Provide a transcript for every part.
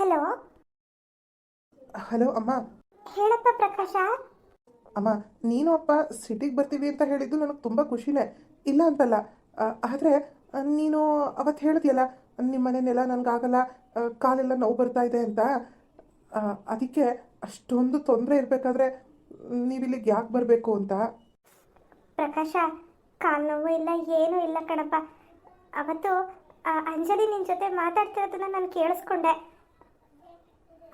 Hello? Hello ಅಮ್ಮ. ಹೇಳಪ್ಪ ಪ್ರಕಾಶ. ಅಮ್ಮ ನೀನು ಅಪ್ಪ ಸಿಟಿಗೆ ಬರ್ತೀವಿ ಅಂತ ಹೇಳಿದ್ದು ನನಗೆ ತುಂಬ ಖುಷಿನೇ. ಇಲ್ಲ ಅಂತಲ್ಲ. ಆದರೆ ನೀನು ಅವತ್ತು ಹೇಳಿದ್ಯಲ್ಲ ನಿಮ್ಮ ಮನೆಯಲ್ಲೆಲ್ಲ ನನಗಾಗಲ್ಲ ಕಾಲೆಲ್ಲ ನೋವು ಬರ್ತಾ ಇದೆ ಅಂತ. ಅದಕ್ಕೆ ಅಷ್ಟೊಂದು ತೊಂದರೆ ಇರಬೇಕಾದ್ರೆ ನೀವಿಲ್ಲಿಗೆ ಯಾಕೆ ಬರಬೇಕು ಅಂತ? ಪ್ರಕಾಶ ಕಾಲು ನೋವು ಇಲ್ಲ ಏನೂ ಇಲ್ಲ ಕಣಪ್ಪ. ಅವತ್ತು ಅಂಜಲಿ ನಿನ್ನ ಜೊತೆ ಮಾತಾಡ್ತಿರೋದನ್ನ ನಾನು ಕೇಳಿಸ್ಕೊಂಡೆ.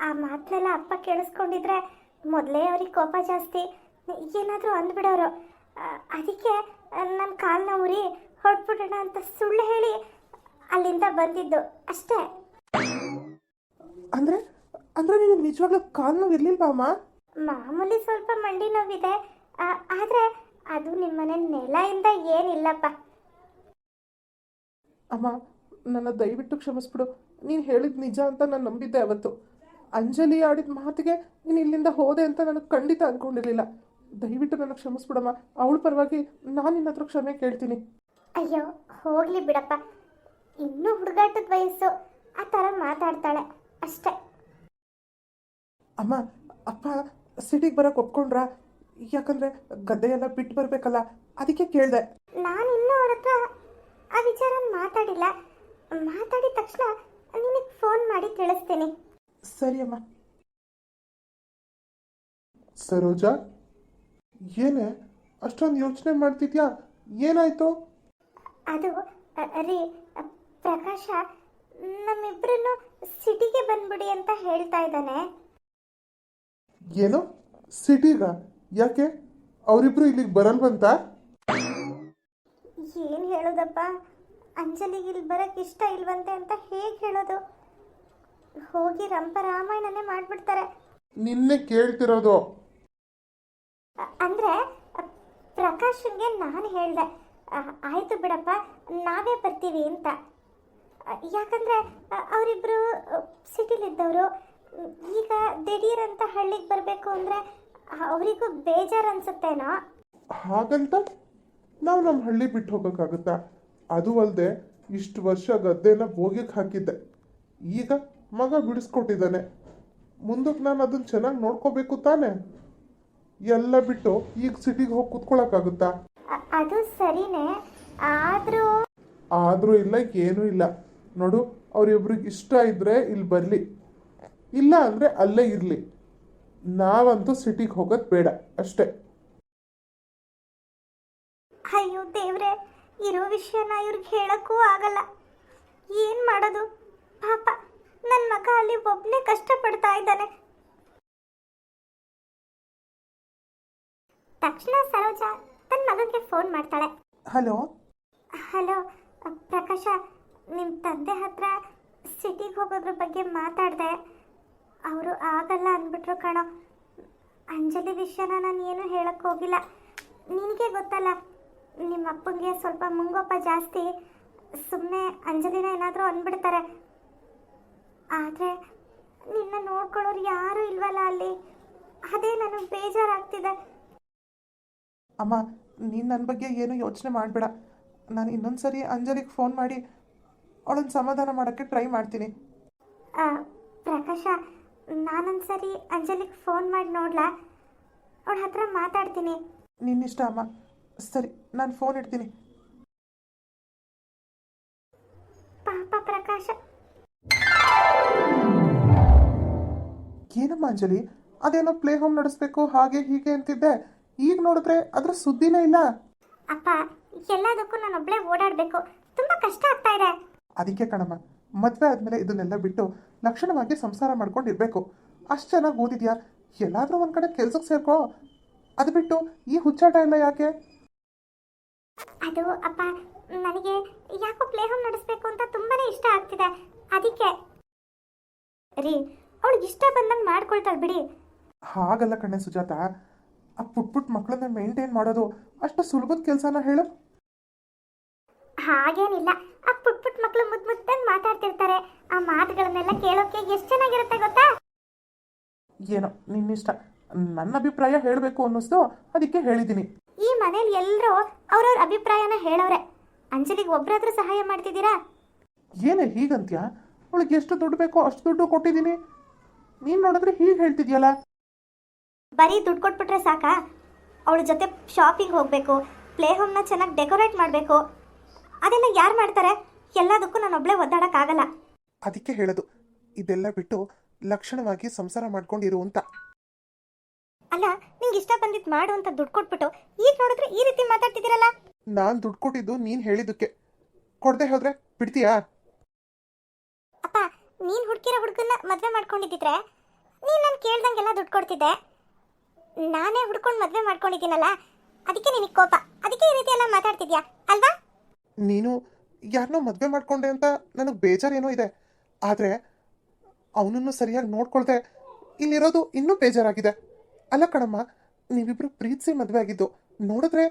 ಆ ಮಾತನ್ನೆಲ್ಲ ಅಪ್ಪ ಕೇಳಿಸ್ಕೊಂಡಿದ್ರೆ ಮೊದಲೇ ಅವ್ರಿಗೆ ಕೋಪ ಜಾಸ್ತಿ. ಏನಾದರೂ ಅಂದ್ಬಿಡೋರು. ಅದಕ್ಕೆ ನನ್ನ ಕಾಲನ್ನ ಉರಿ ಹೊಡ್ಬಿಡೋಣ ಅಂತ ಸುಳ್ಳು ಹೇಳಿ ಅಲ್ಲಿಂದ ಬಂದಿದ್ದು ಅಷ್ಟೇ. ಅಂದರೆ ಅಂದ್ರೆ ನೀನು ನಿಜವಾಗ್ಲೂ ಕಾಲು ನೋವು ಇರಲಿಲ್ವಾ ಅಮ್ಮ? ಮಾಮೂಲಿ ಸ್ವಲ್ಪ ಮಂಡಿ ನೋವಿದೆ. ಆ, ಆದ್ರೆ ಅದು ನಿಮ್ಮನೆ ನೆಲೆಯಿಂದ ಏನಿಲ್ಲಪ್ಪ. ಅಮ್ಮ ನನ್ನ ದಯವಿಟ್ಟು ಕ್ಷಮಿಸ್ಬಿಡು. ನೀನು ಹೇಳಿದ ನಿಜ ಅಂತ ನಾನು ನಂಬಿದ್ದೆ ಅವತ್ತು. ಅಂಜಲಿ ಆಡಿದ ಮಾತಿಗೆ ನೀನು ಇಲ್ಲಿಂದ ಹೋದೆ ಅಂತ ನನಗೆ ಖಂಡಿತ ಅಂದ್ಕೊಂಡಿರಲಿಲ್ಲ ದಯವಿಟ್ಟು ನನಗೆ ಕ್ಷಮಿಸ್ಬಿಡಮ್ಮ. ಅವಳ ಪರವಾಗಿ ನಾನು ನಿನ್ನ ಹತ್ರ ಕ್ಷಮೆ ಕೇಳ್ತೀನಿ. ಅಯ್ಯೋ ಹೋಗ್ಲಿ ಬಿಡಪ್ಪ. ಇನ್ನೂ ಹುಡುಗಾಟದ ವಯಸ್ಸು. ಆ ಥರ ಮಾತಾಡ್ತಾಳೆ. ಅಷ್ಟೇ. ಅಮ್ಮ ಅಪ್ಪ ಸಿಟಿಗೆ ಬರೋಕೆ ಒಪ್ಕೊಂಡ್ರಾ? ಯಾಕಂದ್ರೆ ಗದ್ದೆ ಎಲ್ಲ ಬಿಟ್ಟು ಬರಬೇಕಲ್ಲ. ಅದಕ್ಕೆ ಕೇಳಿದೆ. ನಾನು ಇನ್ನೂ ಅವ್ರ ಹತ್ರ ಆ ವಿಚಾರ ಮಾತಾಡಿಲ್ಲ. ಮಾತಾಡಿದ ತಕ್ಷಣ ನಿನಗೆ ಫೋನ್ ಮಾಡಿ ತಿಳಿಸ್ತೀನಿ ಸರಿ ಅಮ್ಮ. ಸರೋಜಾ ಏನೇ ಅಷ್ಟೊಂದು ಯೋಚನೆ ಮಾಡ್ತಿದ್ಯಾ? ಏನಾಯ್ತು? ಅದು ರೀ ಪ್ರಕಾಶ ನಮ್ಮಿಬ್ಬರನ್ನು ಸಿಟಿಗೆ ಬಂದ್ಬಿಡಿ ಅಂತ ಹೇಳ್ತಾ ಇದ್ದಾನೆ. ಏನು? ಸಿಟಿಗ? ಯಾಕೆ? ಅವರಿಬ್ರು ಇಲ್ಲಿಗೆ ಬರಲ್ವಂತ ಏನು ಹೇಳೋದಪ್ಪ? ಅಂಜಲಿಗೆ ಇಲ್ಲಿ ಬರಕ್ಕೆ ಇಷ್ಟ ಇಲ್ವಂತೆ ಅಂತ ಹೇಗೆ ಹೇಳೋದು? ಹೋಗಿ ರಂಪ ರಾಮಾಯಣನೇ ಮಾಡ್ಬಿಡ್ತಾರೆ. ನಿನ್ನೆ ಕೇಳ್ತಿರೋದು. ಅ- ಅಂದ್ರೆ ಅ, ಪ್ರಕಾಶನ್ಗೆ ನಾನು ಹೇಳ್ದೆ ಆಯ್ತು ಬಿಡಪ್ಪ ನಾವೇ ಬರ್ತೀವಿ ಅಂತ. ಅ, ಯಾಕಂದ್ರೆ ಅ, ಅವರಿಬ್ರು ಸಿಟಿಲಿದ್ದವರು ಈಗ ಅಂತ ಹಳ್ಳಿಗೆ ಬರಬೇಕು ಅಂದ್ರೆ ಅವರಿಗೂ ಬೇಜಾರು ಅನ್ಸುತ್ತೇನೋ? ಹಾಗಂತ ನಾವು ನಮ್ಮ ಹಳ್ಳಿ ಬಿಟ್ಟು ಹೋಗೋಕ್ಕಾಗುತ್ತಾ? ಅದು ಅಲ್ಲದೆ ಇಷ್ಟು ವರ್ಷ ಗದ್ದೆನ ಭೋಗಿಗೆ ಹಾಕಿದ್ದೆ. ಈಗ ಮಗ ಬಿಡಿಸ್ಕೊಟ್ಟಿದ್ದಾನೆ. ಮುಂದಕ್ಕೆ ನಾನು ಅದನ್ನು ಚೆನ್ನಾಗಿ ನೋಡ್ಕೋಬೇಕು ತಾನೆ? ಎಲ್ಲ ಬಿಟ್ಟು ಈಗ ಸಿಟಿಗೆ ಹೋಗಿ ಕೂತ್ಕೊಳ್ಳೋಕ್ಕಾಗುತ್ತಾ ಅದು ಸರಿನೇ. ಆದರೂ ಆದರೂ ಇಲ್ಲ ಏನೂ ಇಲ್ಲ. ನೋಡು ಅವರಿಬ್ರಿಗೆ ಇಷ್ಟ ಇದ್ದರೆ ಇಲ್ಲಿ ಬರಲಿ. ಇಲ್ಲ ಅಂದರೆ ಅಲ್ಲೇ ಇರಲಿ. ನಾವಂತೂ ಸಿಟಿಗೆ ಹೋಗೋದು ಬೇಡ ಅಷ್ಟೇ. ಅಯ್ಯೋ ದೇವ್ರೆ ಇರೋ ವಿಷಯನ ಇವ್ರಿಗೆ ಹೇಳಕ್ಕೂ ಆಗಲ್ಲ. ಏನು ಮಾಡೋದು? ಪಾಪ ನನ್ನ ಮಗ ಅಲ್ಲಿ ಒಬ್ಬನೇ ಕಷ್ಟಪಡ್ತಾ ಇದ್ದಾನೆ. ತಕ್ಷಣ ಸರೋಜ ತನ್ನ ಮಗನಿಗೆ ಫೋನ್ ಮಾಡ್ತಾಳೆ. ಹಲೋ? ಹಲೋ ಪ್ರಕಾಶ ನಿಮ್ಮ ತಂದೆ ಹತ್ರ ಸಿಟಿಗೆ ಹೋಗೋದ್ರ ಬಗ್ಗೆ ಮಾತಾಡಿದೆ. ಅವರು ಆಗಲ್ಲ ಅಂದ್ಬಿಟ್ರು ಕಣೋ. ಅಂಜಲಿ ವಿಷಯನ ನಾನು ಏನು ಹೇಳಕ್ಕೆ ಹೋಗಿಲ್ಲ. ನಿನಗೆ ಗೊತ್ತಲ್ಲ ನಿಮ್ಮ ಅಪ್ಪಂಗೆ ಸ್ವಲ್ಪ ಮುಂಗೋಪ ಜಾಸ್ತಿ. ಸುಮ್ಮನೆ ಅಂಜಲಿನ ಏನಾದರೂ ಅಂದ್ಬಿಡ್ತಾರೆ. ಆದರೆ ನಿನ್ನ ನೋಡ್ಕೊಳ್ಳೋರು ಯಾರೂ ಇಲ್ವಲ್ಲ ಅಲ್ಲಿ? ಅದೇ ನನಗೆ ಬೇಜಾರಾಗ್ತಿದೆ. ಅಮ್ಮ ನೀನು ನನ್ನ ಬಗ್ಗೆ ಏನು ಯೋಚನೆ ಮಾಡಬೇಡ. ನಾನು ಇನ್ನೊಂದು ಸರಿ ಅಂಜಲಿಗೆ ಫೋನ್ ಮಾಡಿ ಅವಳನ್ನ ಸಮಾಧಾನ ಮಾಡೋಕ್ಕೆ ಟ್ರೈ ಮಾಡ್ತೀನಿ. ಆ, ಪ್ರಕಾಶ ನಾನೊಂದ್ಸರಿ ಅಂಜಲಿಗೆ ಫೋನ್ ಮಾಡಿ ನೋಡ್ಲಾ? ಅವಳ ಹತ್ರ ಮಾತಾಡ್ತೀನಿ. ನಿನ್ನಿಷ್ಟ ಅಮ್ಮ. ಸರಿ ನಾನು ಫೋನ್ ಇಡ್ತೀನಿ. ಪಾಪ ಪ್ರಕಾಶ ಏನಮ್ಮ ಅಂಜಲಿ ಅದೇನೋ ಪ್ಲೇ ಹೋಮ್ ನಡೆಸ್ಬೇಕು ಹಾಗೆ ಹೀಗೆ ಅಂತಿದ್ದೆ. ಈಗ ನೋಡಿದ್ರೆ ಅದ್ರ ಸುದ್ದಿನೇ ಇಲ್ಲ. ಅಪ್ಪ ಎಲ್ಲದಕ್ಕೂ ನಾನೊಬ್ಳೆ ಓಡಾಡಬೇಕು. ತುಂಬಾ ಕಷ್ಟ ಆಗ್ತಾ ಇದೆ. ಅದಕ್ಕೆ ಕಣಮ್ಮ ಮದುವೆ ಆದಮೇಲೆ ಇದನ್ನೆಲ್ಲ ಬಿಟ್ಟು ಲಕ್ಷಣವಾಗಿ ಸಂಸಾರ ಮಾಡ್ಕೊಂಡು ಇರ್ಬೇಕು ಅಷ್ಟು ಚೆನ್ನಾಗಿ ಓದಿದ್ಯಾ? ಎಲ್ಲಾದರೂ ಒಂದ್ ಕಡೆ ಕೆಲ್ಸಕ್ಕೆ ಸೇರ್ಕೋ. ಅದು ಬಿಟ್ಟು ಈ ಹುಚ್ಚಾಟ ಎಲ್ಲ ಯಾಕೆ? ಅದು ಅಪ್ಪ ನನಗೆ ಯಾಕೋ ಪ್ಲೇ ಹೋಮ್ ನಡೆಸ್ಬೇಕು ಅಂತ ತುಂಬಾನೇ ಇಷ್ಟ ಆಗ್ತಿದೆ. ಅದಕ್ಕೆ. ರೀ ಅವಳಿಗೆ ಇಷ್ಟ ಬಂದಂಗೆ ಮಾಡ್ಕೊಳ್ತಾಳೆ ಬಿಡಿ. ಹಾಗಲ್ಲ ಕಣೆ ಸುಜಾತ. ಆ ಪುಟ್ ಪುಟ್ ಮಕ್ಕಳನ್ನ ಮೇಂಟೈನ್ ಮಾಡೋದು ಅಷ್ಟು ಸುಲಭದ ಕೆಲಸನ ಹೇಳು? ಹಾಗೇನಿಲ್ಲ. ಆ ಪುಟ್ ಪುಟ್ ಮಕ್ಕಳು ಮುದ್ ಮುದ್ದಂಗೆ ಮಾತಾಡ್ತಿರ್ತಾರೆ. ಆ ಮಾತುಗಳನ್ನೆಲ್ಲ ಕೇಳೋಕೆ ಎಷ್ಟು ಚೆನ್ನಾಗಿರುತ್ತೆ ಗೊತ್ತಾ? ಏನೋ ನಿನ್ನಿಷ್ಟ. ನನ್ನ ಅಭಿಪ್ರಾಯ ಹೇಳಬೇಕು ಅನ್ನಿಸ್ತು ಅದಕ್ಕೆ ಹೇಳಿದ್ದೀನಿ ಈ ಮನೇಲಿ ಎಲ್ಲರೂ ಅವ್ರವ್ರ ಅಭಿಪ್ರಾಯನ ಹೇಳೋರೆ. ಅಂಜಲಿಗೆ ಒಬ್ರಾದ್ರೂ ಸಹಾಯ ಮಾಡ್ತಿದ್ದೀರಾ? ಏನೇ ಹೀಗಂತ್ಯ? ಅವಳಿಗೆ ಎಷ್ಟು ದುಡ್ಡು ಬೇಕೋ ಅಷ್ಟು ದುಡ್ಡು ಕೊಟ್ಟಿದ್ದೀನಿ. ನೀನು ನೋಡಿದ್ರೆ ಹೀಗೆ ಹೇಳ್ತಿದ್ಯಲ್ಲ? ಬರೀ ದುಡ್ಡು ಕೊಟ್ಬಿಟ್ರೆ ಸಾಕಾ? ಅವಳ ಜೊತೆ ಶಾಪಿಂಗ್ ಹೋಗಬೇಕು ಪ್ಲೇ ಹೋಮ್ನ ಚೆನ್ನಾಗಿ ಡೆಕೋರೇಟ್ ಮಾಡಬೇಕು. ಅದೆಲ್ಲ ಯಾರು ಮಾಡ್ತಾರೆ? ಎಲ್ಲದಕ್ಕೂ ನಾನು ಒಬ್ಬಳೇ ಒದ್ದಾಡೋಕ್ಕಾಗಲ್ಲ. ಅದಕ್ಕೆ ಹೇಳೋದು ಇದೆಲ್ಲ ಬಿಟ್ಟು ಲಕ್ಷಣವಾಗಿ ಸಂಸಾರ ಮಾಡ್ಕೊಂಡಿರು ಅಂತ. ಅಲ್ಲ ನಿಂಗೆ ಇಷ್ಟ ಬಂದಿದ್ದು ಮಾಡು ಅಂತ ದುಡ್ಡು ಕೊಟ್ಬಿಟ್ಟು ಈಗ ನೋಡಿದ್ರೆ ಈ ರೀತಿ ಮಾತಾಡ್ತಿದ್ದೀರಲ್ಲ? ನಾನು ದುಡ್ಡು ಕೊಟ್ಟಿದ್ದು ನೀನು ಹೇಳಿದ್ದಕ್ಕೆ. ಕೊಡದೆ ಹೋದ್ರೆ ಬಿಡ್ತೀಯಾ? ನೀನು ಹುಡುಕಿರೋ ಹುಡುಗನ್ನ ಮದುವೆ ಮಾಡ್ಕೊಂಡಿದ್ದಿದ್ರೆ ನೀನು ನಾನು ಕೇಳ್ದಂಗೆಲ್ಲ ದುಡ್ಡು ಕೊಡ್ತಿದ್ದೆ. ನಾನೇ ಹುಡ್ಕೊಂಡು ಮದುವೆ ಮಾಡ್ಕೊಂಡಿದ್ದೀನಲ್ಲ ಅದಕ್ಕೆ ನಿನಗೆ ಕೋಪ. ಅದಕ್ಕೆ ಈ ರೀತಿ ಎಲ್ಲ ಮಾತಾಡ್ತಿದ್ಯಾ? ಅಲ್ವಾ? ನೀನು ಯಾರನ್ನೋ ಮದುವೆ ಮಾಡ್ಕೊಂಡೆ ಅಂತ ನನಗೆ ಬೇಜಾರೇನೋ ಇದೆ. ಆದರೆ ಅವನನ್ನು ಸರಿಯಾಗಿ ನೋಡ್ಕೊಳ್ದೆ ಇಲ್ಲಿರೋದು ಇನ್ನೂ ಬೇಜಾರಾಗಿದೆ. ಅಲ್ಲ ಕಣಮ್ಮ ನೀವಿಬ್ರು ಪ್ರೀತಿಸಿ ಮದುವೆ ಆಗಿದ್ದು ನೋಡಿದ್ರೆ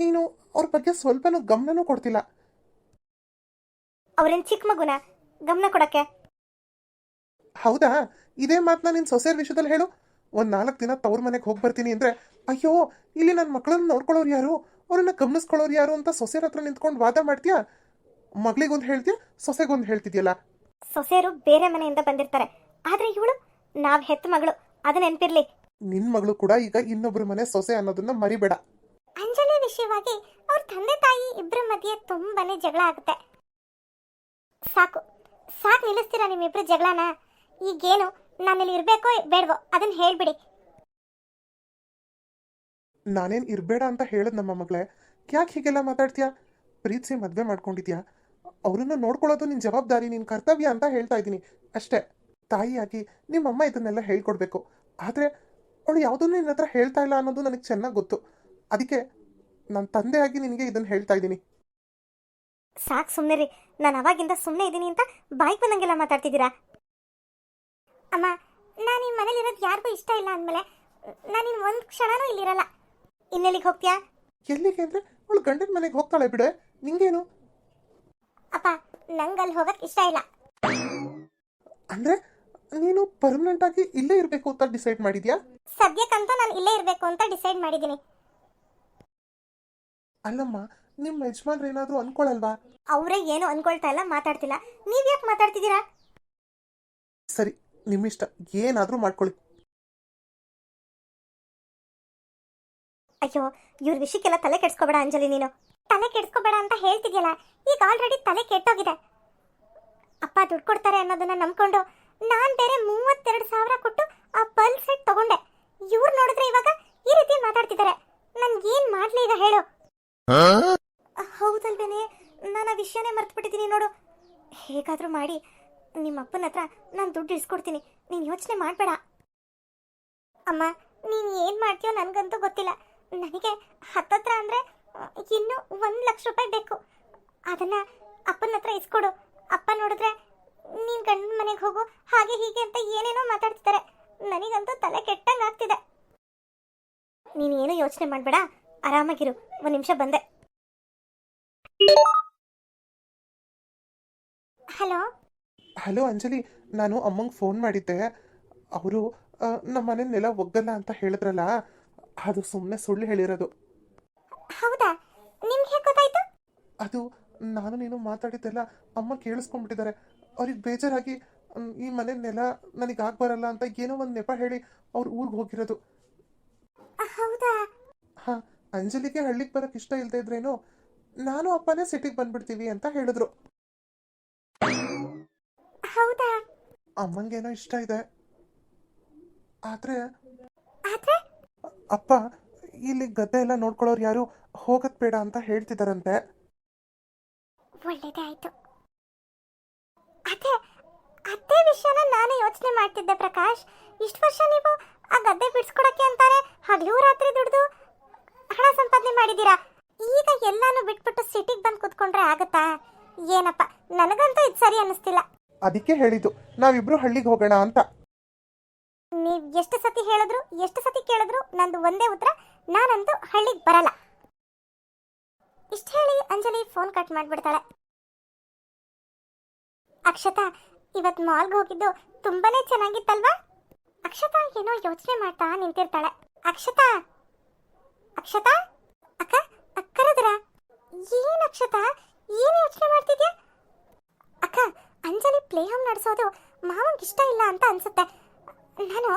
ನೀನು ಅವ್ರ ಬಗ್ಗೆ ಸ್ವಲ್ಪನೂ ಗಮನನೂ ಕೊಡ್ತಿಲ್ಲ. ಅವ್ರೇನು ಚಿಕ್ಕ ಮಗುನ? ಗಮನ ಕೊಡಕ್ಕೆ? ಹೌದಾ? ಇದೇ ಮಾತನ್ನ ನಿನ್ನ ಸೊಸೆಯರ್ ವಿಷಯದಲ್ಲಿ ಹೇಳು. ಒಂದು ನಾಲ್ಕು ದಿನ ತವ್ರ ಮನೆಗೆ ಹೋಗಿ ಬರ್ತೀನಿ ಅಂದರೆ ಅಯ್ಯೋ ಇಲ್ಲಿ ನನ್ನ ಮಕ್ಕಳನ್ನ ನೋಡ್ಕೊಳ್ಳೋರು ಯಾರು? ಅವ್ರನ್ನ ಗಮನಿಸ್ಕೊಳ್ಳೋರು ಯಾರು ಅಂತ ಸೊಸೆಯರ ಹತ್ರ ನಿಂತ್ಕೊಂಡು ವಾದ ಮಾಡ್ತೀಯಾ? ಮಗಳಿಗೊಂದು ಹೇಳ್ತೀಯ? ಸೊಸೆಗೊಂದು ಹೇಳ್ತಿದ್ಯಲ್ಲ? ಸೊಸೆಯರು ಬೇರೆ ಮನೆಯಿಂದ ಬಂದಿರ್ತಾರೆ. ಆದ್ರೆ ಇವಳು ನಾವ್ ಹೆತ್ತ ಮಗಳು. ಅದು ನೆನ್ಪಿರ್ಲಿ. ನಿನ್ನ ಮಗಳು ಕೂಡ ಈಗ ಇನ್ನೊಬ್ರ ಮನೆ ಸೊಸೆ ಅನ್ನೋದನ್ನ ಮರಿಬೇಡ. ಅಂಜಲಿ ವಿಷಯವಾಗಿ ಅವ್ರ ತಂದೆ ತಾಯಿ ಇಬ್ಬರ ಮಧ್ಯೆ ತುಂಬಾನೇ ಜಗಳ ಆಗುತ್ತೆ. ಸಾಕು. ಸಾಕು ನಿಲ್ಲಿಸ್ತೀರಾ ನಿಮ್ಮಿಬ್ರು ಜಗಳನ? ಈಗೇನು ನಾನಿಲ್ಲಿ ಇರ್ಬೇಕೋ ಬೇಡವೋ? ಅದನ್ನ ಹೇಳ್ಬಿಡಿ. ನಾನೇನು ಇರಬೇಡ ಅಂತ ಹೇಳದ್ ನಮ್ಮ ಮಗಳೇ. ಯಾಕೆ ಹೀಗೆಲ್ಲ ಮಾತಾಡ್ತೀಯಾ? ಪ್ರೀತಿಸಿ ಮದುವೆ ಮಾಡ್ಕೊಂಡಿದ್ಯಾ? ಅವರನ್ನು ನೋಡ್ಕೊಳ್ಳೋದು ನಿನ್ನ ಜವಾಬ್ದಾರಿ ನಿನ್ನ ಕರ್ತವ್ಯ ಅಂತ ಹೇಳ್ತಾ ಇದ್ದೀನಿ. ಅಷ್ಟೇ. ತಾಯಿಯಾಗಿ ನಿಮ್ಮಮ್ಮ ಇದನ್ನೆಲ್ಲ ಹೇಳ್ಕೊಡ್ಬೇಕು. ಆದರೆ ಅವಳು ಯಾವುದನ್ನು ನಿನ್ನ ಹತ್ರ ಹೇಳ್ತಾ ಇಲ್ಲ ಅನ್ನೋದು ನನಗೆ ಚೆನ್ನಾಗಿ ಗೊತ್ತು. ಅದಕ್ಕೆ ನನ್ನ ತಂದೆಯಾಗಿ ನಿನಗೆ ಇದನ್ನು ಹೇಳ್ತಾ ಇದ್ದೀನಿ. ಸಾಕು ಸುಮ್ಮನೆ ರೀ ನಾನು ಅವಾಗಿಂದ ಸುಮ್ಮನೆ ಇದ್ದೀನಿ ಅಂತ ಬಾಯ್ಗೆ ಬಂದಂಗೆಲ್ಲ ಮಾತಾಡ್ತಿದ್ದೀರಾ? ಅಮ್ಮ ನಾನು ಈ ಮನೇಲಿ ಇರೋದು ಯಾರಿಗೂ ಇಷ್ಟ ಇಲ್ಲ ಅಂದಮೇಲೆ ನಾನು ನಿಮ್ಮ ಒಂದು ಕ್ಷಣನೂ ಇಲ್ಲಿರಲ್ಲ. ಇನ್ನೆಲ್ಲಿಗೆ ಹೋಗ್ತೀಯಾ? ಎಲ್ಲಿಗೆ ಅಂದ್ರೆ ಅವಳು ಗಂಡನ ಮನೆಗೆ ಹೋಗ್ತಾಳೆ ಬಿಡೆ. ನಿಂಗೇನು? ಅಪ್ಪ ನಂಗೆ ಅಲ್ಲಿ ಹೋಗಕ್ಕೆ ಇಷ್ಟ ಇಲ್ಲ. ಅಂದ್ರೆ ನೀನು ಪರ್ಮನೆಂಟ್ ಆಗಿ ಇಲ್ಲೇ ಇರಬೇಕು ಅಂತ ಡಿಸೈಡ್ ಮಾಡಿದ್ಯಾ? ಸದ್ಯಕ್ಕಂತ ನಾನು ಇಲ್ಲೇ ಇರಬೇಕು ಅಂತ ಡಿಸೈಡ್ ಮಾಡಿದ್ದೀನಿ. ಅಲ್ಲಮ್ಮ ನಿಮ್ಮ ಯಜಮಾನ್ರು ಏನಾದರೂ ಅನ್ಕೊಳಲ್ವಾ? ಅವರೇ ಏನು ಅನ್ಕೊಳ್ತಾ ಇಲ್ಲ ಮಾತಾಡ್ತಿಲ್ಲ. ನೀವ್ಯಾಕೆ ಮಾತಾಡ್ತಿದ್ದೀರಾ? ಸರಿ ನಿಮ್ಮಿಷ್ಟ ಏನಾದರೂ ಮಾಡ್ಕೊಳ್ಳಿ. ಅಯ್ಯೋ ಇವ್ರ ವಿಷಯಕ್ಕೆಲ್ಲ ತಲೆ ಕೆಡ್ಸ್ಕೊಬೇಡ ಅಂಜಲಿ ನೀನು. ತಲೆ ಕೆಡ್ಸ್ಕೊಬೇಡ ಅಂತ ಹೇಳ್ತಿದ್ಯಲ್ಲ ಈಗ ಆಲ್ರೆಡಿ ತಲೆ ಕೆಟ್ಟೋಗಿದೆ. ಅಪ್ಪ ದುಡ್ಡು ಕೊಡ್ತಾರೆ ಅನ್ನೋದನ್ನ ನಂಬ್ಕೊಂಡು ನಾನು ಬೇರೆ ಮೂವತ್ತೆರಡು ಸಾವಿರ ಕೊಟ್ಟು ಆ ಪಲ್ ಸೆಟ್ ತಗೊಂಡೆ. ಇವ್ರು ನೋಡಿದ್ರೆ ಇವಾಗ ಈ ರೀತಿ ಮಾತಾಡ್ತಿದ್ದಾರೆ ನನ್ಗೆ ಏನ್ ಮಾಡ್ಲಿ ಈಗ ಹೇಳು. ಹೌದಲ್ವೇನೆ ನಾನು ಆ ವಿಷಯನೇ ಮರ್ತ್ಬಿಟ್ಟಿದ್ದೀನಿ ನೋಡು. ಹೇಗಾದ್ರೂ ಮಾಡಿ ನಿಮ್ಮ ಅಪ್ಪನ ಹತ್ರ ನಾನು ದುಡ್ಡು ಇಸ್ಕೊಡ್ತೀನಿ. ನೀನು ಯೋಚನೆ ಮಾಡಬೇಡ. ಅಮ್ಮ, ನೀನು ಏನು ಮಾಡ್ತೀಯೋ ನನಗಂತೂ ಗೊತ್ತಿಲ್ಲ. ನನಗೆ ಹತ್ತತ್ರ ಅಂದರೆ, ಇನ್ನೂ ಒಂದು ಲಕ್ಷ ರೂಪಾಯಿ ಬೇಕು. ಅದನ್ನು ಅಪ್ಪನ ಹತ್ರ ಇಸ್ಕೊಡು. ಅಪ್ಪ ನೋಡಿದ್ರೆ ನೀನು ಗಂಡನ ಮನೆಗೆ ಹೋಗು, ಹಾಗೆ ಹೀಗೆ ಅಂತ ಏನೇನೋ ಮಾತಾಡ್ತಿದ್ದಾರೆ ನನಗಂತೂ ತಲೆ ಕೆಟ್ಟಂಗೆ ಆಗ್ತಿದೆ. ನೀನು ಏನು ಯೋಚನೆ ಮಾಡಬೇಡ. ಆರಾಮಾಗಿರು. ಒಂದು ನಿಮಿಷ ಬಂದೆ. ಹಲೋ? ಹಲೋ ಅಂಜಲಿ ನಾನು ಅಮ್ಮಂಗೆ ಫೋನ್ ಮಾಡಿದ್ದೆ. ಅವರು ನಮ್ಮ ಮನೆ ನೆಲ ಒಗ್ಗಲ್ಲ ಅಂತ ಹೇಳಿದ್ರಲ್ಲ ಅದು ಸುಮ್ಮನೆ ಸುಳ್ಳು ಹೇಳಿರೋದು. ಹೌದಾ? ನಿಮ್ಗೆ ಹೇಗೆ ಗೊತ್ತಾಯ್ತು? ಅದು ನಾನು ನೀನು ಮಾತಾಡಿದ್ದೆಲ್ಲ ಅಮ್ಮ ಕೇಳಿಸ್ಕೊಂಡ್ಬಿಟ್ಟಿದ್ದಾರೆ. ಅವ್ರಿಗೆ ಬೇಜಾರಾಗಿ ಮ್, ಈ ಮನೆ ನೆಲ ನನಗೆ ಬರಲ್ಲ ಅಂತ ಏನೋ ಒಂದು ನೆಪ ಹೇಳಿ ಅವ್ರು ಊರಿಗೆ ಹೋಗಿರೋದು. ಹೌದಾ? ಹಾಂ ಅಂಜಲಿಗೆ ಹಳ್ಳಿಗೆ ಬರೋಕ್ಕೆ ಇಷ್ಟ ಇಲ್ಲದೆ ಇದ್ರೇನು ನಾನು ಅಪ್ಪನೇ ಸಿಟಿಗೆ ಬಂದ್ಬಿಡ್ತೀವಿ ಅಂತ ಹೇಳಿದ್ರು. ಅಮ್ಮಂಗೇನೋ ಇಷ್ಟ ಇದೆ ಆದರೆ ಆದ್ರೆ? ಅಪ್ಪ ಇಲ್ಲಿ ಗದ್ದೆ ಎಲ್ಲ ನೋಡ್ಕೊಳ್ಳೋರು ಯಾರು ಹೋಗದ್ ಬೇಡ ಅಂತ ಹೇಳ್ತಿದಾರಂತೆ. ಒಳ್ಳೇದೇ ಆಯ್ತು ಅದೇ ಅದೇ ವಿಷಯನ ನಾನು ಯೋಚನೆ ಮಾಡ್ತಿದ್ದೆ ಪ್ರಕಾಶ್. ಇಷ್ಟು ವರ್ಷ ನೀವು ಆ ಗದ್ದೆ ಬಿಡಿಸ್ಕೊಡಕ್ಕೆ ಅಂತಾರೆ ಹಗಲು ರಾತ್ರಿ ದುಡ್ದು ಹಣ ಸಂಪಾದನೆ ಮಾಡಿದ್ದೀರಾ? ಈಗ ಎಲ್ಲಾನು ಬಿಟ್ಬಿಟ್ಟು ಸಿಟಿಗೆ ಬಂದು ಕುತ್ಕೊಂಡ್ರೆ ಆಗುತ್ತಾ? ಏನಪ್ಪ ನನಗಂತೂ ಇದು ಸರಿ ಅನ್ನಿಸ್ತಿಲ್ಲ. ಅದಕ್ಕೆ ಹೇಳಿದ್ದು, ನಾವಿಬ್ರು ಹಳ್ಳಿಗೆ ಹೋಗೋಣ ಅಂತ. ನೀವ್ ಎಷ್ಟು ಸತಿ ಹೇಳಿದ್ರು, ಎಷ್ಟು ಸತಿ ಕೇಳಿದ್ರು ನಂದು ಒಂದೇ ಉತ್ತರ, ನಾನಂತೂ ಹಳ್ಳಿಗೆ ಬರಲ್ಲ. ಇಷ್ಟು ಹೇಳಿ ಅಂಜಲಿ ಫೋನ್ ಕಟ್ ಮಾಡ್ಬಿಡ್ತಾಳೆ. ಅಕ್ಷತಾ, ಇವತ್ ಮಾಲ್ಗೆ ಹೋಗಿದ್ದು ತುಂಬಾನೇ ಚೆನ್ನಾಗಿತ್ತಲ್ವಾ? ಅಕ್ಷತಾ ಏನೋ ಯೋಚನೆ ಮಾಡ್ತಾ ನಿಂತಿರ್ತಾಳೆ. ಅಕ್ಷತಾ! ಅಕ್ಷತಾ? ಅಕ್ಕ ಅಕ್ಕರದ್ರ ಏನ್ ಅಕ್ಷತಾ? ಏನ್ ಯೋಚನೆ ಮಾಡ್ತಿದ್ಯಾ? ಅಕ್ಕ ಅಂಜಲಿ ಪ್ಲೇ ಹೋಮ್ ನಡೆಸೋದು ಮಾವಂಗೆ ಇಷ್ಟ ಇಲ್ಲ ಅಂತ ಅನ್ಸುತ್ತೆ. ನಾನು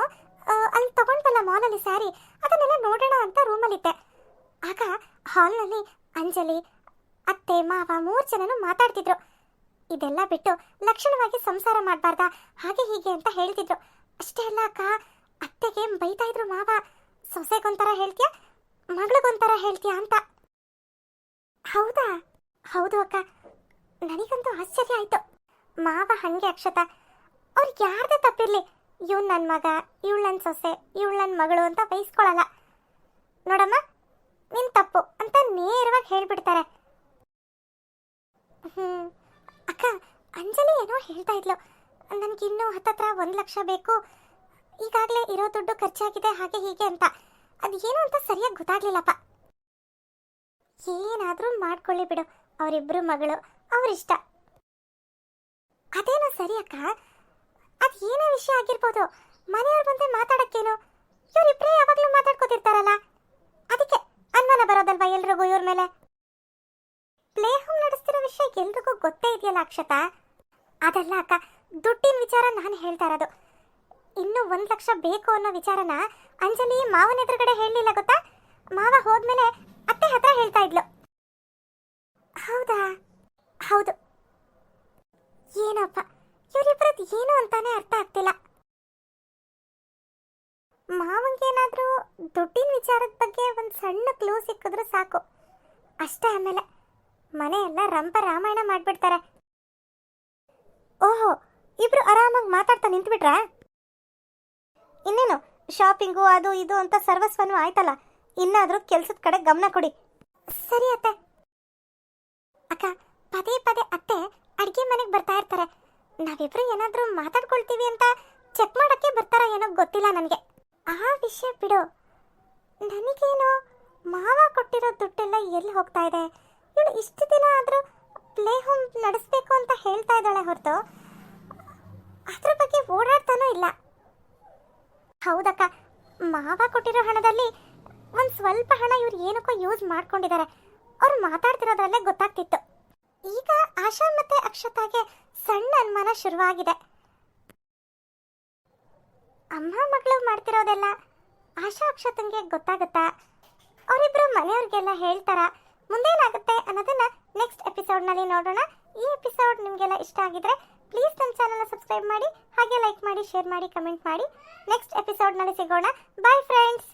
ಅಲ್ಲಿ ತಗೊಂಡ್ಬಲ್ಲ ಮಾಲಲ್ಲಿ ಸ್ಯಾರಿ, ಅದನ್ನೆಲ್ಲ ನೋಡೋಣ ಅಂತ ರೂಮಲ್ಲಿದ್ದೆ. ಆಗ ಹಾಲ್ನಲ್ಲಿ ಅಂಜಲಿ, ಅತ್ತೆ, ಮಾವ ಮೂರು ಜನನು ಮಾತಾಡ್ತಿದ್ರು. ಇದೆಲ್ಲ ಬಿಟ್ಟು ಲಕ್ಷಣವಾಗಿ ಸಂಸಾರ ಮಾಡಬಾರ್ದಾ, ಹಾಗೆ ಹೀಗೆ ಅಂತ ಹೇಳ್ತಿದ್ರು. ಅಷ್ಟೇ ಅಲ್ಲ ಅಕ್ಕ, ಅತ್ತೆಗೆ ಬೈತಾ ಇದ್ರು ಮಾವ. ಸೊಸೆಗೊಂಥರ ಹೇಳ್ತೀಯ, ಮಗಳಿಗೊಂಥರ ಹೇಳ್ತೀಯ ಅಂತ. ಹೌದಾ? ಹೌದು ಅಕ್ಕ. ನನಗಂತೂ ಆಶ್ಚರ್ಯ ಆಯ್ತು. ಮಾವ ಹಂಗೆ ಅಕ್ಷತ ಅವ್ರಿಗೆ ಯಾರ್ದೇ ತಪ್ಪಿರ್ಲಿ? ಇವ್ ನನ್ನ ಮಗ, ಇವಳು ನನ್ನ ಸೊಸೆ, ಇವಳು ನನ್ನ ಮಗಳು ಅಂತ ಬಯಸ್ಕೊಳಲ್ಲ ನೋಡಮ್ಮ, ನಿನ್ ತಪ್ಪು ಅಂತ ನೇರವಾಗಿ ಹೇಳ್ಬಿಡ್ತಾರೆ. ಹ್ಮ್, ಅಕ್ಕ, ಅಂಜಲಿ ಏನೋ ಹೇಳ್ತಾ ಇದ್ಲು. ನನಗಿನ್ನೂ ಹತ್ತತ್ರ ಒಂದು ಲಕ್ಷ ಬೇಕು. ಈಗಾಗಲೇ ಇರೋ ದುಡ್ಡು ಖರ್ಚಾಗಿದೆ, ಹಾಗೆ ಹೀಗೆ ಅಂತ. ಅದು ಏನು ಅಂತ ಸರಿಯಾಗಿ ಗೊತ್ತಾಗ್ಲಿಲ್ಲಪ್ಪ. ಏನಾದರೂ ಮಾಡ್ಕೊಳ್ಳಿ ಬಿಡು. ಅವರಿಬ್ಬರು ಮಗಳು, ಅವರಿಷ್ಟ. ಅದೇನೋ ಸರಿ ಅಕ್ಕ? ಅದು ಏನೇ ವಿಷಯ ಆಗಿರ್ಬೋದು, ಮನೆಯವ್ರ ಮುಂದೆ ಮಾತಾಡಕ್ಕೇನು? ಇವರಿಬ್ಬರೇ ಯಾವಾಗಲೂ ಮಾತಾಡ್ಕೋತಿರ್ತಾರಲ್ಲ? ಅದಕ್ಕೆ ಅನ್ಮಾನ ಬರೋದಲ್ವಾ ಎಲ್ರಿಗೂ ಇವ್ರ ಮೇಲೆ? ಪ್ಲೇ ಹೋಮ್ ನಡೆಸ್ತಿರೋ ವಿಷಯ ಎಲ್ರಿಗೂ ಗೊತ್ತೇ ಇದೆಯಲ್ಲ ಅಕ್ಷತಾ? ಅದಲ್ಲ ಅಕ್ಕ, ದುಡ್ಡಿನ ವಿಚಾರ ನಾನು ಹೇಳ್ತಾ ಇರೋದು. ಇನ್ನೂ ಒಂದು ಲಕ್ಷ ಬೇಕು ಅನ್ನೋ ವಿಚಾರನ ಅಂಜಲಿ ಮಾವನ ಎದುರುಗಡೆ ಹೇಳಲಿಲ್ಲ ಗೊತ್ತಾ? ಮಾವ ಹೋದ್ಮೇಲೆ ಅತ್ತೆ ಹತ್ರ ಹೇಳ್ತಾ ಇದ್ಲು. ಹೌದಾ? ಹೌದು. ಏನಪ್ಪ? ಇವರಿಬ್ಬರದ್ದು ಏನು ಅಂತಾನೆ ಅರ್ಥ ಆಗ್ತಿಲ್ಲ. ಮಾವಂಗೇನಾದ್ರೂ ದುಡ್ಡಿನ ವಿಚಾರದ ಬಗ್ಗೆ ಒಂದು ಸಣ್ಣ ಕ್ಲೂ ಸಿಕ್ಕಿದ್ರು ಸಾಕು. ಅಷ್ಟೇ ಆಮೇಲೆ ಮನೆಯೆಲ್ಲ ರಂಪ ರಾಮಾಯಣ ಮಾಡ್ಬಿಡ್ತಾರೆ. ಓಹೋ, ಇಬ್ರು ಆರಾಮಾಗಿ ಮಾತಾಡ್ತಾ ನಿಂತ್ಬಿಟ್ರಾ? ಇನ್ನೇನು ಶಾಪಿಂಗು ಅದು ಇದು ಅಂತ ಸರ್ವಸ್ವನು ಆಯ್ತಲ್ಲ, ಇನ್ನಾದರೂ ಕೆಲ್ಸದ ಕಡೆ ಗಮನ ಕೊಡಿ. ಸರಿ ಅತ್ತೆ. ಅಕ್ಕ, ಪದೇ ಪದೇ ಅತ್ತೆ ಅಡ್ಗೆ ಮನೆಗೆ ಬರ್ತಾ ಇರ್ತಾರೆ. ನಾವಿಬ್ರು ಏನಾದರೂ ಮಾತಾಡ್ಕೊಳ್ತೀವಿ ಅಂತ ಚೆಕ್ ಮಾಡೋಕ್ಕೆ ಬರ್ತಾರ ಏನೋ ಗೊತ್ತಿಲ್ಲ ನನಗೆ. ಆ ವಿಷಯ ಬಿಡು. ನನಗೇನು ಮಾವ ಕೊಟ್ಟಿರೋ ದುಡ್ಡೆಲ್ಲ ಎಲ್ಲಿ ಹೋಗ್ತಾ ಇದೆ? ಇವಳು ಇಷ್ಟು ದಿನ ಆದರೂ ಪ್ಲೇ ಹೋಮ್ ನಡೆಸ್ಬೇಕು ಅಂತ ಹೇಳ್ತಾ ಇದ್ದಾಳೆ ಹೊರತು. ಅದ್ರ ಬಗ್ಗೆ ಓಡಾಡ್ತಾನೂ ಇಲ್ಲ. ಹೌದಕ್ಕ, ಮಾವ ಕೊಟ್ಟಿರೋ ಹಣದಲ್ಲಿ ಒಂದು ಸ್ವಲ್ಪ ಹಣ ಇವ್ರು ಏನಕ್ಕೋ ಯೂಸ್ ಮಾಡ್ಕೊಂಡಿದ್ದಾರೆ. ಅವ್ರು ಮಾತಾಡ್ತಿರೋದ್ರಲ್ಲೇ ಗೊತ್ತಾಗ್ತಿತ್ತು. ಈಗ ಆಶಾ ಮತ್ತೆ ಅಕ್ಷತಾಗೆ ಸಣ್ಣ ಅನುಮಾನ ಶುರುವಾಗಿದೆ. ಅಮ್ಮ ಮಗಳು ಮಾಡ್ತಿರೋದೆಲ್ಲ ಆಶಾ ಅಕ್ಷತಂಗೆ ಗೊತ್ತಾಗುತ್ತಾ? ಅವರಿಬ್ರು ಮನೆಯವ್ರಿಗೆಲ್ಲ ಹೇಳ್ತಾರ? ಮುಂದೇನಾಗುತ್ತೆ ಅನ್ನೋದನ್ನ ನೆಕ್ಸ್ಟ್ ಎಪಿಸೋಡ್ನಲ್ಲಿ ನೋಡೋಣ. ಈ ಎಪಿಸೋಡ್ ನಿಮಗೆಲ್ಲ ಇಷ್ಟ ಆಗಿದ್ರೆ ಪ್ಲೀಸ್ ನನ್ನ ಚಾನಲ್ನ ಸಬ್ಸ್ಕ್ರೈಬ್ ಮಾಡಿ, ಹಾಗೆ ಲೈಕ್ ಮಾಡಿ ಶೇರ್ ಮಾಡಿ ಕಮೆಂಟ್ ಮಾಡಿ. ನೆಕ್ಸ್ಟ್ ಎಪಿಸೋಡ್ನಲ್ಲಿ ಸಿಗೋಣ. Bye friends